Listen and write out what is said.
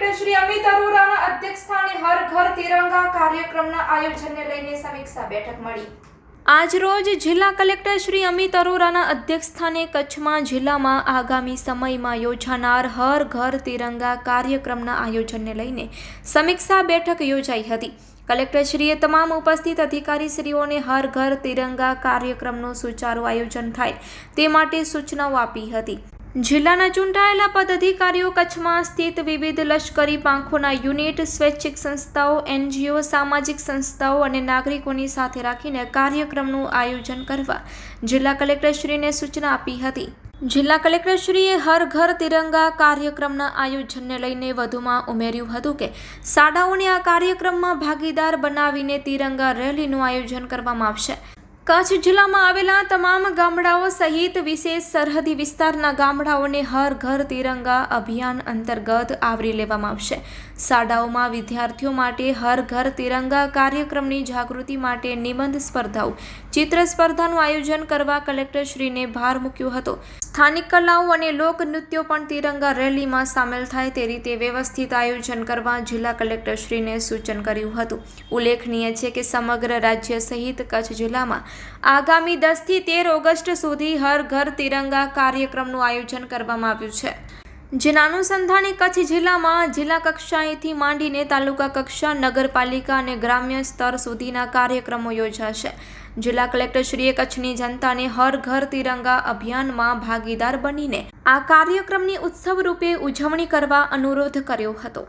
Collector Shri Amit અરોરાના અધ્યક્ષસ્થાને હર ઘર તિરંગા કાર્યક્રમના આયોજનને લઈને સમીક્ષા બેઠક મળી. આજરોજ જિલ્લા કલેક્ટર શ્રી અમિત અરોરાના અધ્યક્ષસ્થાને કચ્છમાં જિલ્લામાં આગામી સમયમાં યોજાનાર હર ઘર તિરંગા કાર્યક્રમના આયોજનને લઈને સમીક્ષા બેઠક યોજાઈ હતી. કલેક્ટરશ્રીએ તમામ ઉપસ્થિત અધિકારીશ્રીઓને હર ઘર તિરંગા કાર્યક્રમનું સુચારું આયોજન થાય તે માટે સૂચનાઓ આપી હતી. જિલ્લાના ચૂંટાયેલા પદાધિકારીઓ કચ્છમાં સ્થિત વિવિધ લશ્કરી પાંખોના યુનિટ, સ્વૈચ્છિક સંસ્થાઓ, એનજીઓ, સામાજિક સંસ્થાઓ અને નાગરિકોની સાથે રાખીને કાર્યક્રમનું આયોજન કરવા જિલ્લા કલેક્ટરશ્રીને સૂચના આપી હતી. જિલ્લા કલેક્ટરશ્રીએ હર ઘર તિરંગા કાર્યક્રમના આયોજનને લઈને વધુમાં ઉમેર્યું હતું કે, શાળાઓને આ કાર્યક્રમમાં ભાગીદાર બનાવીને તિરંગા રેલીનું આયોજન કરવામાં આવશે. કચ્છ જિલ્લામાં આવેલા તમામ ગામડાઓ સહિત વિશેષ સરહદી વિસ્તારના ગામડાઓને હર ઘર તિરંગા અભિયાન અંતર્ગત આવરી લેવામાં આવશે. શાળાઓમાં વિદ્યાર્થીઓ માટે હર ઘર તિરંગા કાર્યક્રમની જાગૃતિ માટે નિબંધ સ્પર્ધાઓ. ચિત્ર સ્પર્ધાનું આયોજન કરવા કલેક્ટરશ્રીને ભાર મૂક્યો હતો. સ્થાનિક કલાઓ અને લોકનૃત્યો પણ તિરંગા રેલીમાં સામેલ થાય તે રીતે વ્યવસ્થિત આયોજન કરવા જિલ્લા કલેક્ટરશ્રીને સૂચન કર્યું હતું. ઉલ્લેખનીય છે કે સમગ્ર રાજ્ય સહિત કચ્છ જિલ્લામાં આગામી દસથી તેર ઓગસ્ટ સુધી હર ઘર તિરંગા કાર્યક્રમનું આયોજન કરવામાં આવ્યું છે. જેના અનુસંધાને કચ્છ જિલ્લામાં જિલ્લા કક્ષાએથી માંડીને તાલુકા કક્ષા, નગરપાલિકા અને ગ્રામ્ય સ્તર સુધીના કાર્યક્રમો યોજાશે. જિલ્લા કલેક્ટરશ્રીએ કચ્છની જનતાને હર ઘર તિરંગા અભિયાનમાં ભાગીદાર બનીને આ કાર્યક્રમની ઉત્સવ રૂપે ઉજવણી કરવા અનુરોધ કર્યો હતો.